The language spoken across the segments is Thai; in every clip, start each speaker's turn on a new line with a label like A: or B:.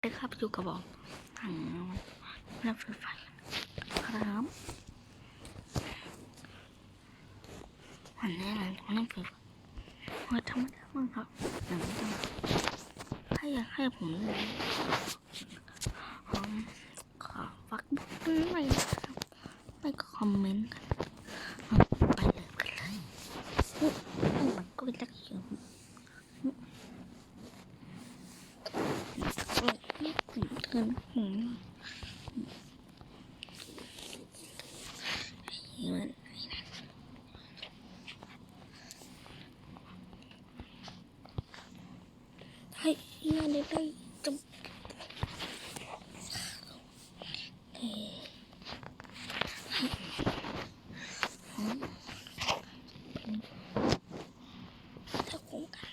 A: ได้ครับอยู่กระบอกทางนับไฟไฟครับวันนี้เราต้องนั่งไฟฟ้าว่าธรรมดามากครับหนังจังถ้าอยากให้ผมเลยขอฝากบอกหน่อยนะครับไม่ก็คอมเมนต์กันเอาไปเลยไปเลยอุ๊ยมันก็เป็นตะเกียบ นี่ผมเกินหูมันให้ งานได้ได้จบเอ่อถ้าคงกัน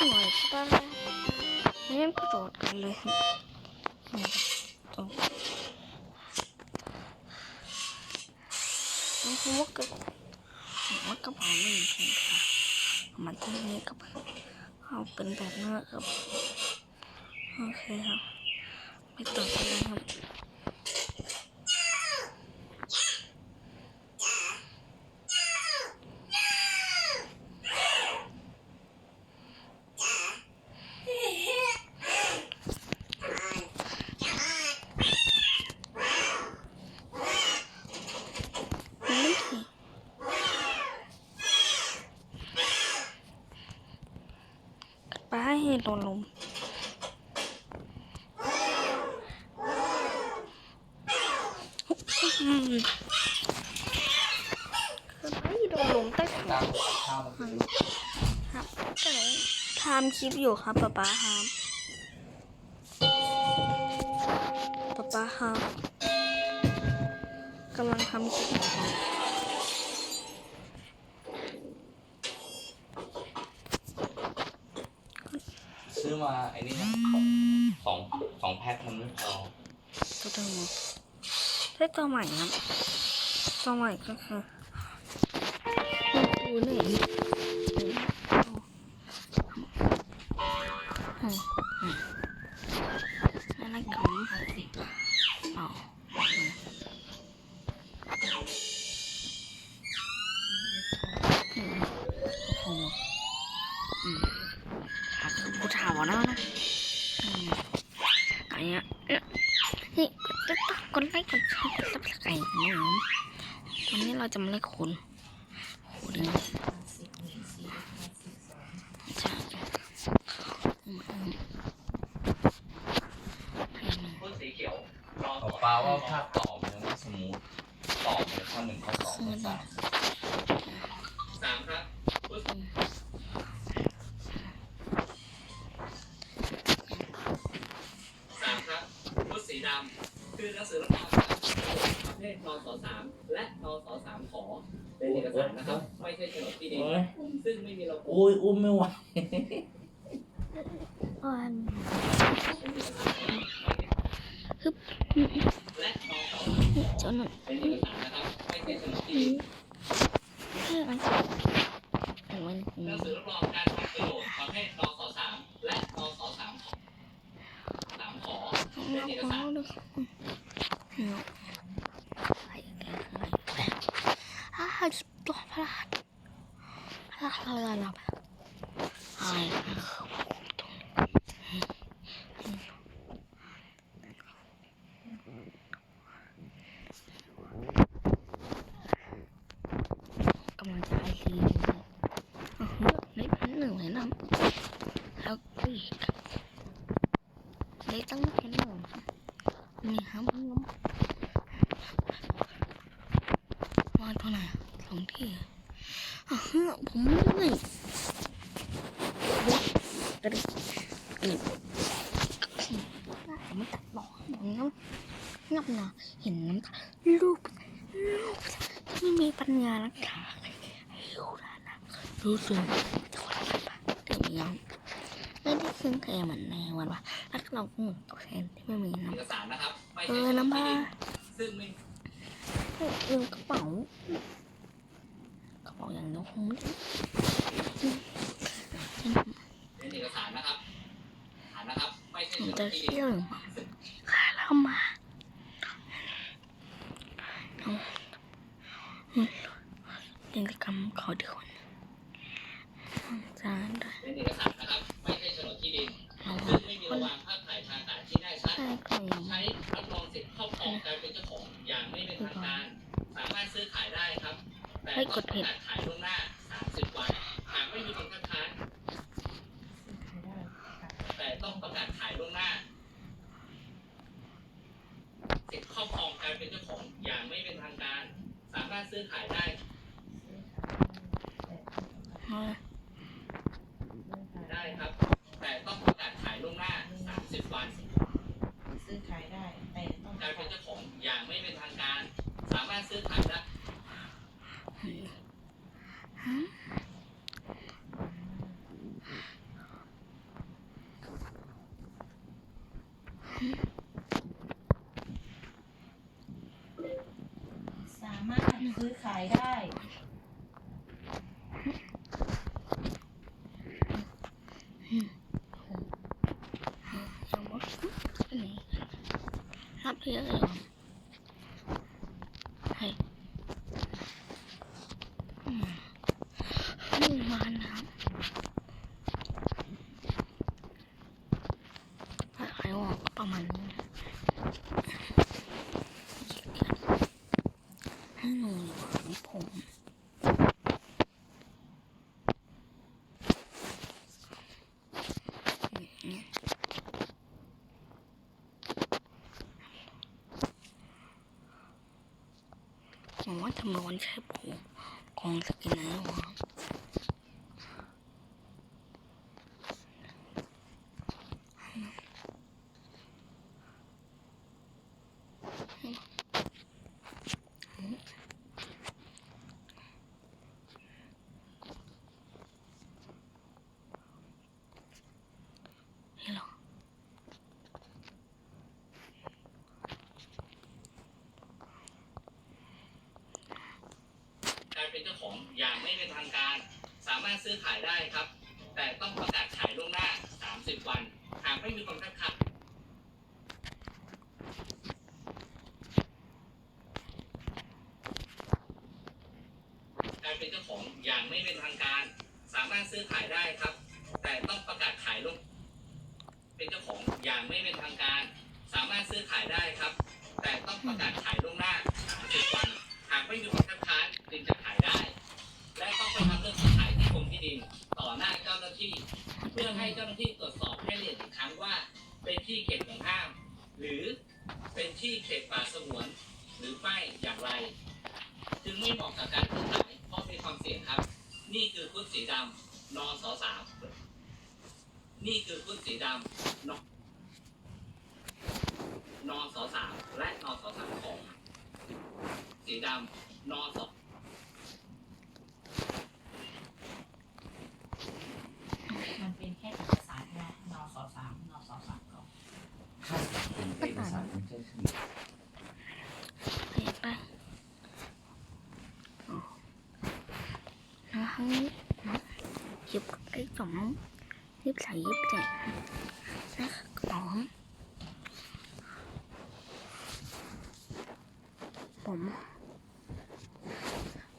A: หน่องเดี๋ยไปรับกิจกรรมกันนะครับผมก็ลืมอีกทีหน่อยก็ได้กระโดดกันเลยนี่ตรงน้องพูดกับผมว่ากระเป๋าไม่มีใช่ค่ะมันที่นี้กับเอาเป็นแบบนั้นครับโอเคครับไปต่อกันเลยครับนี่สิ ไปให้โดนลมอืมคือไปโดนลมใต้ถัง
B: ตามข้าวมัน
A: ครับก็เลยทำคลิปอยู่ครับป๊าป๊าครับป๊าป๊าครับกำลังทำคลิปอยู่ครับ
B: ซื้อ มาไอ้นี่นะสองสองแพ็คมันไม่พอ
A: ตัวเดิมใช้ตัวใหม่นะตัวใหม่ก็คือดูนี่อะไกูถามว่านะอืมอะไรเงี้ยนี่กดติ๊กต๊อกกดไลค์กดแชร์กดซับสไครต์นะวันนี้เราจะมาเล่นคุณคุณเนี่ยใช่
B: ต้นสีเขียวรอปลาว่าภาพต่อมันยังไม่สมูทต่อมันข้อหนึ่งข้อสองข้อสามสามครับสามครับพุทธ สีดำคือหนังสือรับรองประเภทนสสามและนสสามขอเป็นเอกสารนะครับ ไม่ใช่โฉนดที่ดิน
C: โอ้ย
B: ซึ่งไม่มีระบุ
C: อุ้ยอุ้มไม่ไหว
A: อ่อน
B: และนสส
A: จน
B: เป็นเอกสารนะครับ ไม่ใช่โฉนดที่ดิน
A: เพื่ออะไรแต่วัน
B: หนั
A: นี้
B: งสือรับรองการทำประโยชน์ประเภทนส
A: nó có được không? Yok. Hayır, hayır, hayır. Ah, dur, bırak. Bırak, bırak, bırak. Hayır, Come on, I see you. Lấy bánh đường này lắm. Sao cái gì? Lấy tăng cái ผมไม่ตัดหรอกอย่างนั้นงับหนาเห็นน้ำตาลูกลูกที่ไม่มีปัญญารักษาให้ดูนะนะรู้สึกจะขอรับปะเดี๋ยวนี้ไม่ได้ซึ่งแค่เหมือนในวันว่ารักเราหนึ่งตัวแทนที่ไม่มีน้
B: เอกสารนะครับไม่ำ
A: เออ
B: น้ำ
A: มา
B: ดินซึ่งไม่
A: เออกระเป๋ากระเป๋าอย่างเดียวคงไม่ได้
B: เป็นเอกสารนะครับอ่านนะครับ ไม่ใช่
A: ผม
B: โฉน
A: จะ
B: ดที่ดิน
A: เชื่อหรือเปล่าขายแล้วมาเอาเรียนกรรมขอดีกว่าจานได้
B: เป็นเอกสารนะครับไม่ใช่โฉนดที่ดิน
A: เอา
B: ซึ่งไม่มีระหว่างภาพถ่ายทางการที่แน่ชัด
A: ใช่ก็ยัง
B: ใช้รับรองสิทธิ์ครอบครองการเป็นเจ้าของอย่างไม่เป็นทางการสามารถซื้อขายได้ครับ แต่ต้องประกาศขายล่วงหน้า 30 วัน หากไม่มีคนคัดค้าน แต่ต้องประกาศขายล่วงหน้า สิทธิ์ครอบครองการ เป็นเจ้าของอย่างไม่เป็นทางการ สามารถซื้อขายได้
A: เอาเลย
B: ได้ครับ แต่ต้องประกาศขายล่วงหน้า 30 วัน
C: ซื้อขายได้ แต่ต้อง
B: การเป็นเจ้าของอย่างไม่เป็นทางการ สามารถซื้อขายได้
A: ฮะ
C: สามารถซื้อขายได้
A: เอามดอันนี้รับเยอะเลยให้อืมมาน้ำขายออกประมาณนี้ให้หนูของผมผมว่าทำร้อนใช่ผมของสกินนะ
B: วะ เป็นเจ้าของอย่างไม่เป็นทางการ สามารถซื้อขายได้ครับ แต่ต้องประกาศขายล่วงหน้า 30 วัน หากไม่มีคนคัดค้านการเป็นเจ้าของอย่างไม่เป็นทางการ สามารถซื้อขายได้ครับ แต่ต้องประกาศขายล่วงเป็นเจ้าของอย่างไม่เป็นทางการ สามารถซื้อขายได้ครับ แต่ต้องประกาศ ที่เขตของห้าม หรือเป็นที่เขตป่าสงวนหรือไม่อย่างไร จึงไม่เหมาะกับการซื้อขายเพราะมีความเสี่ยงครับ นี่คือพุทธสีดำนอสอสามนี่คือพุทธสีดำนนอสอสามและนอสอสามของสีดำนอสอ
C: มันเป็นแค่เอกสารนะนสสามนสสามก็
D: เป็นเอกสารไม่ใช่ชื่อ
A: ไปไปนะฮะ หยิบไอ้สองยิบใส่ยิบแจกนะสองผม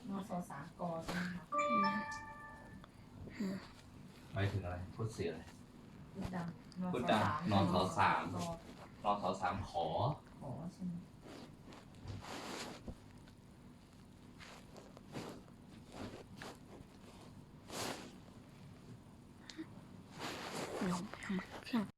C: นสสามกใช่ไหมคะ
D: หมายถึงอะไรพูดเสียอะไร
C: พูดดำ
D: พูดดำนสสาม
C: ก
D: รอสอสามขอ
C: ขอใช่ไหม
A: ล